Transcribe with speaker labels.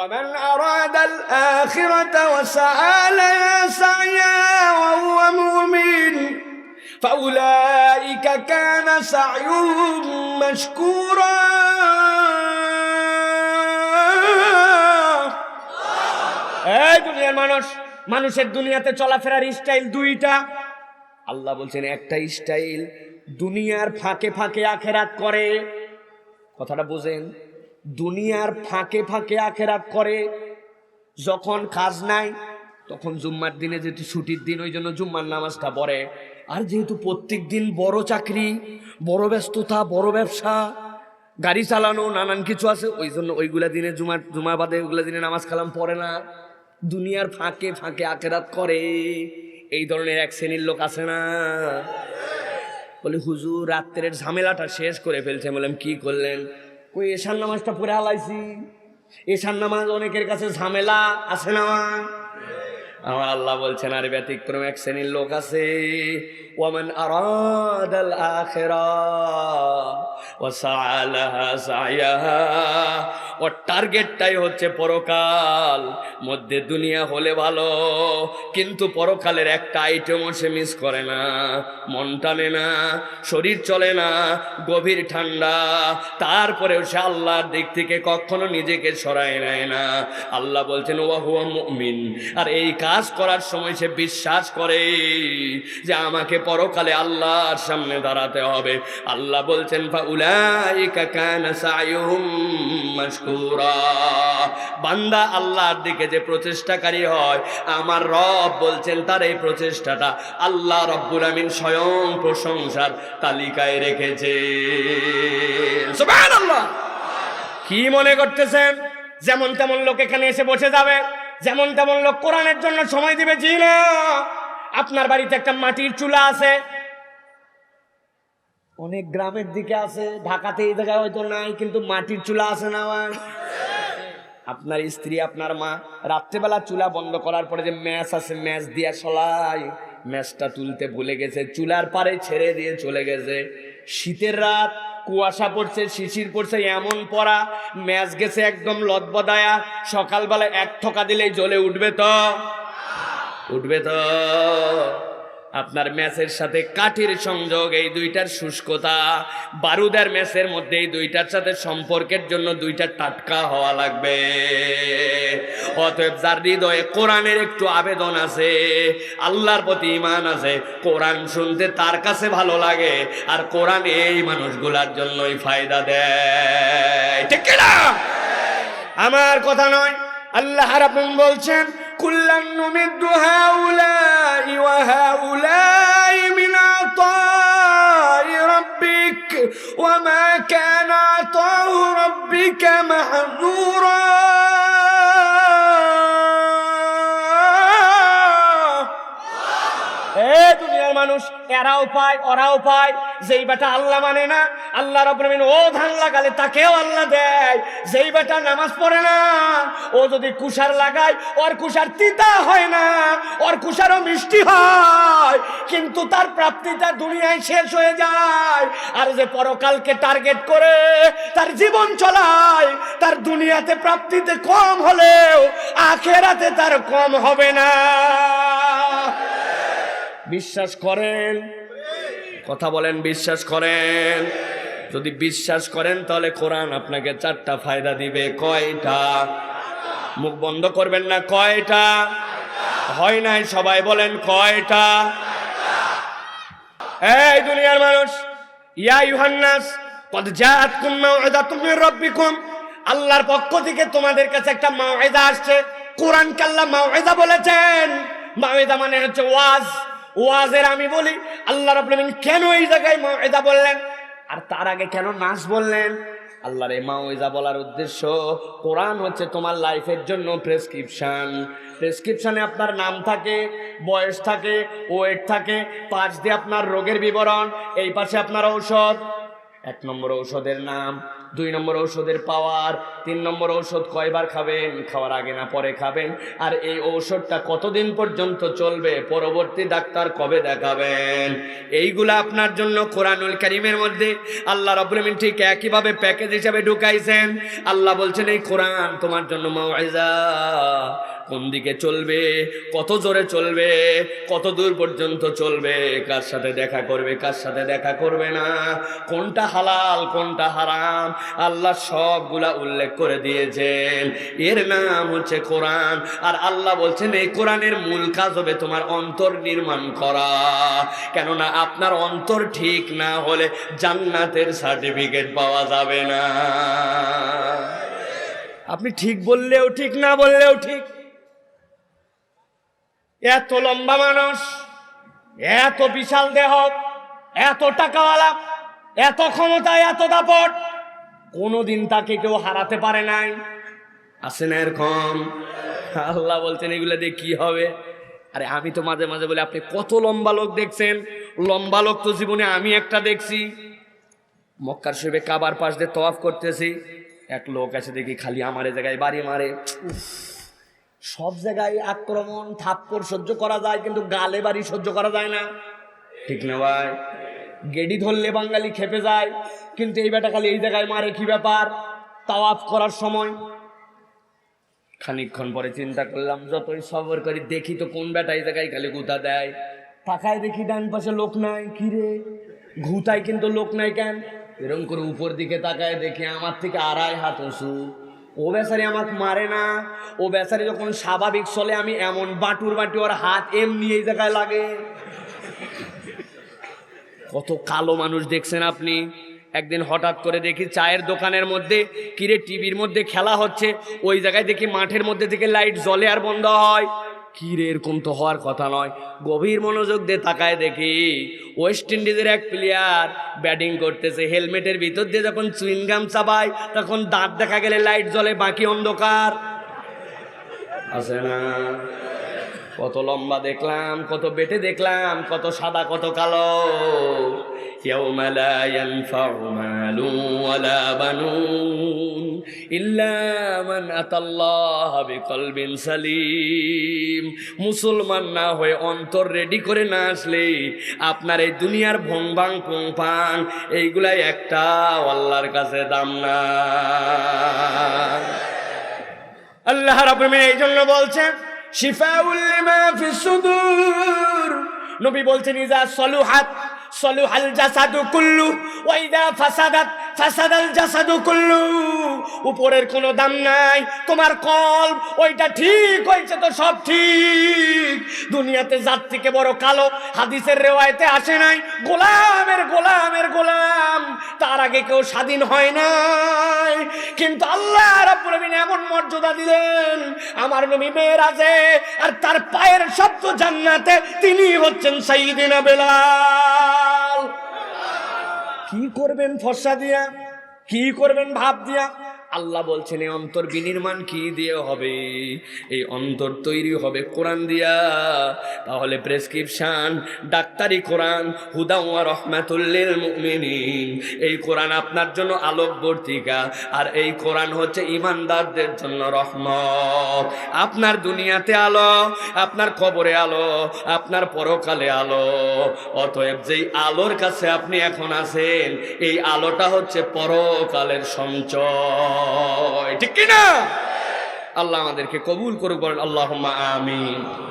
Speaker 1: ومن أراد الآخرة وسعى لها سعيها وهو مؤمن فأولئك كان سعيهم مشكورا এই দুনিয়ার মানুষ মানুষের দুনিয়াতে চলাফেরার স্টাইল দুইটা আল্লাহ বলছেন একটা স্টাইল দুনিয়ার ফাঁকে ফাঁকে আখেরাত করে কথাটা বুঝেন দুনিয়ার ফাঁকে ফাঁকে আখেরাত করে, যখন কাজ নাই, তখন জুম্মার দিনে যেহেতু ছুটির দিন, ওই জন্য জুম্মার নামাজটা পড়ে। আর যেহেতু প্রত্যেক দিন বড় চাকরি, বড় ব্যস্ততা, বড় ব্যবসা, গাড়ি চালানো, নানান কিছু আছে, ওই জন্য ওইগুলা দিনে জুমার জুমা বাদে ওইগুলা দিনে নামাজ কালাম পড়ে না। দুনিয়ার ফাঁকে ফাঁকে আখেরাত করে। এই ধরনের এক শ্রেণির লোক আছে না? বলে, হুজুর, রাত্রের ঝামেলাটা শেষ করে ফেলছে। বললাম, কি করলেন? কই এশার নামাজটা পড়ে হালাইছি। এশার নামাজ অনেকের কাছে ঝামেলা আছে না? আমার আল্লাহ বলছেন, আর ব্যতিক্রম এক শ্রেণির লোক আছে। ওয়ামান আরাদাল আখিরা ওর টার্গেটটাই হচ্ছে পরকাল। মধ্যে দুনিয়া হলে ভালো, কিন্তু পরকালের একটা আইটেমও সে মিস করে না। মন টানে না, শরীর চলে না, গভীর ঠান্ডা। তারপরেও সে আল্লাহর দিক থেকে কখনো নিজেকে সরায় নেয় না। আল্লাহ বলছেন ওয়াহুয়া মুমিন। আর এই কাজ করার সময় সে বিশ্বাস করে যে আমাকে পরকালে আল্লাহর সামনে দাঁড়াতে হবে। আল্লাহ বলছেন বান্দা আল্লাহর দিকে যে প্রচেষ্টাকারী হয়, আমার রব বলছেন, তার এই প্রচেষ্টাটা আল্লাহ রব্বুল আমিন স্বয়ং প্রশংসার তালিকায় রেখেছে। কি মনে করতেছেন? যেমন তেমন লোক এখানে এসে বসে যাবে। যেমন তেমন লোক কোরআনের জন্য সময় দিবে, জি না। আপনার বাড়িতে একটা মাটির চুলা আছে। অনেক গ্রামের দিকে আছে, ঢাকাতে এই জায়গায় হয়তো নাই, কিন্তু মাটির চুলা আছে না আমার। আপনার স্ত্রী, আপনার মা, রাত্রেবেলা চুলা বন্ধ করার পরে যে ম্যাচ আছে, ম্যাচ দিয়া সলাই। ম্যাচটা তুলতে ভুলে গেছে, চুলার পারে ছেড়ে দিয়ে চলে গেছে। শীতের রাত, কুয়াশা পড়ছে, শিশির পড়ছে, এমন পড়া। ম্যাচ গেছে একদম লতবদায়া সকালবেলা এক ঠোকা দিলেই জ্বলে উঠবে তো। উঠবে তো। আপনার ম্যাচের সাথে কাঠির সংযোগ, এই দুইটার শুষ্কতা, বারুদের ম্যাচের মধ্যে এই দুইটার সাথে সম্পর্কের জন্য দুইটা টাটকা হওয়া লাগবে। অতএব যার হৃদয়ে কোরআনের একটু আবেদন আছে, আল্লাহর প্রতি ইমান আছে, কোরআন শুনতে তার কাছে ভালো লাগে, আর কোরআন এই মানুষগুলার জন্যই ফায়দা দেয়। ঠিক আমার কথা নয়, আল্লাহ রাব্বুল বলছেন كلا نمد هؤلاء وهؤلاء من عطاء ربك وما كان عطاء ربك محظورا এরাও পায়, ওরাও পায়। যেই বেটা আল্লাহ মানে না, আল্লাহ রবিন ও ধান লাগালে তাকেও আল্লাহ দেয়। যেই বেটা নামাজ পড়ে না, ও যদি কুষার লাগায়, ওর কুষার তিতা হয় না, ওর কুষারও মিষ্টি হয়। কিন্তু তার প্রাপ্তিটা দুনিয়ায় শেষ হয়ে যায়। আর যে পরকালকে টার্গেট করে, তার জীবন চলায়, তার দুনিয়াতে প্রাপ্তিতে কম হলেও, আখেরাতে তার কম হবে না। বিশ্বাস করেন। কথা বলেন, বিশ্বাস করেন। যদি বিশ্বাস করেন, তাহলে কোরআন আপনাকে চারটা ফায়দা দিবে। কয়টা? মুখ বন্ধ করবেন না, কয়টা? হয় নাই, সবাই বলেন, কয়টা? এই দুনিয়ার মানুষ, ইয়া ইউহান্নাস, কদ জাআতকুম মাউইযাতুম মির রাব্বিকুম। আল্লাহর পক্ষ থেকে তোমাদের কাছে একটা মাউইযা আসছে। কোরআন কাল্লা মাউইযা বলেছেন। মাউইযা মানে হচ্ছে ওয়াজ। ওয়াজের আমি বলি, আল্লাহ আলামিন কেন এই জায়গায় মাউইযা বললেন? আর তার আগে কেন নাচ বললেন? আল্লাহর এই মাউইজা বলার উদ্দেশ্য, কোরআন হচ্ছে তোমার লাইফের জন্য প্রেসক্রিপশন প্রেসক্রিপশানে আপনার নাম থাকে, বয়স থাকে ওয়েট থাকে, পাঁচ দিয়ে আপনার রোগের বিবরণ, এই পাশে আপনার ঔষধ। এক নম্বর ঔষধের নাম দুই নম্বর ঔষধের পাওয়ার, তিন নম্বর ঔষধ কয়বার খাবেন? খাওয়ার আগে না পরে খাবেন। আর এই ঔষধটা কতদিন পর্যন্ত চলবে? পরবর্তী ডাক্তার কবে দেখাবেন? এইগুলা আপনার জন্য কোরআনুল করিমের মধ্যে আল্লাহ রবুলমিন ঠিক একইভাবে প্যাকেজ হিসাবে ঢুকাইছেন। আল্লাহ বলছেন, এই কোরআন তোমার জন্য মাওয়াইজা কোন দিকে চলবে, কত জোরে চলবে, কত দূর পর্যন্ত চলবে, কার সাথে দেখা করবে, কার সাথে দেখা করবে না, কোনটা হালাল, কোনটা হারাম, আল্লাহ সবগুলা উল্লেখ করে দিয়েছেন। এর নাম হচ্ছে কোরআন, আর আল্লাহ বলছেন, এই কোরআনের মূল কাজ হবে তোমার অন্তর নির্মাণ করা। কেননা আপনার অন্তর ঠিক না হলে জান্নাতের সার্টিফিকেট পাওয়া যাবে না। আপনি ঠিক বললেও ঠিক, না বললেও ঠিক। এত লম্বা মানুষ এত বিশাল দেহ এত টাকাওয়ালা এত ক্ষমতা এত দাপট কোনোদিন তাকে কেউ হারাতে পারে নাই। আছে না এরকম? আল্লাহ বলছেন এগুলো দিয়ে কি হবে? আরে আমি তো মাঝে মাঝে বলি আপনি কত লম্বা লোক দেখছেন? লম্বা লোক তো জীবনে আমি একটা দেখছি। মক্কার শরীফে কাবার পাশ দিয়ে তওয়াফ করতেছি। এক লোক আছে দেখি খালি আমার জায়গায় বাড়ি মারে। উফ, সব জায়গায় আক্রমণ, থাপ্পড় সহ্য করা যায়, কিন্তু গালে বাড়ি সহ্য করা যায় না। ঠিক না ভাই? গেডি ধরলে বাঙালি খেপে যায়, কিন্তু এই বেটা খালি এই জায়গায় মারে, কি ব্যাপার? তাওয়াফ করার সময়। খানিকক্ষণ পরে চিন্তা করলাম, যতই সবর করি, দেখি তো কোন বেটা এই জায়গায় খালি গুতা দেয়। তাকায় দেখি ডান পাশে লোক নাই, কি রে? ঘুতায় কিন্তু লোক নাই কেন? এরকম করে উপর দিকে তাকায় দেখি আমার থেকে আড়াই হাত উঁচু। ও বেচারি আমাকে মারে না। ও বেচারি যখন স্বাভাবিক চলে, আমি এমন বাটুর বাটি ওর হাত এমনি এই জায়গায় লাগে। কত কালো মানুষ দেখছেন আপনি? একদিন হঠাৎ করে দেখি চায়ের দোকানের মধ্যে, কিরে টিভির মধ্যে খেলা হচ্ছে, ওই জায়গায় দেখি মাঠের মধ্যে থেকে লাইট জলে আর বন্ধ হয়। কিরে এরকম তো হওয়ার কথা নয় গভীর মনোযোগ দিয়ে তাকায় দেখি ওয়েস্ট ইন্ডিজের এক প্লেয়ার ব্যাটিং করতেছে হেলমেটের ভিতর দিয়ে যখন চুইনগাম চাবায় তখন দাঁত দেখা গেলে লাইট জ্বলে বাকি অন্ধকার আছে না কত লম্বা দেখলাম কত বেটে দেখলাম কত সাদা কত কালো يوم لا ينفع مال ولا بنون ইল্লা মুসলমান না হয়ে অন্তর রেডি করে না আসলে আপনার এই দুনিয়ার ভোমবাং, পুংপাং, এইগুলাই একটা আল্লাহর কাছে দাম না। আল্লাহ রাবুমিন এই জন্য বলছেন শিফা উল্লিমা ফিসুদুর নবী বলছেন, ইজা সলুহাত সলুহাল জাসাদু কুল্লু ওয়াইদা ফাসাদাত, ফাসাদাল জাসাদু কুল্লু। উপরের কোনো দাম নাই, তোমার কল ওইটা ঠিক হয়েছে তো সব ঠিক। দুনিয়াতে জাত থেকে বড় কালো, হাদিসের রেওয়ায়তে আসে নাই, গোলামের গোলাম। আগে কেউ স্বাধীন হয় নাই। কিন্তু আল্লাহ রাব্বুল এমন মর্যাদা দিলেন, আমার নবী মেয়েরাজে, আর তার পায়ের শব্দ জান্নাতে তিনি হচ্ছেন সঈদিন কি করবেন ফর্সা দিয়া? কি করবেন ভাব দিয়া? আল্লাহ বলছেন, এই অন্তর বিনির্মাণ কি দিয়ে হবে? এই অন্তর তৈরি হবে কোরআন দিয়া। তাহলে প্রেসক্রিপশন ডাক্তারি কোরআন হুদাউয়া রহমাতুল্লিল মুমিনিন। এই কোরআন আপনার জন্য আলোক বর্তিকা। আর এই কোরআন হচ্ছে ইমানদারদের জন্য রহমত। আপনার দুনিয়াতে আলো, আপনার কবরে আলো, আপনার পরকালে আলো। অতএব যেই আলোর কাছে আপনি এখন আছেন, এই আলোটা হচ্ছে পরকালের সঞ্চয়। ঠিক কিনা? আল্লাহ আমাদেরকে কবুল করুক বলেন আল্লাহ আমিন।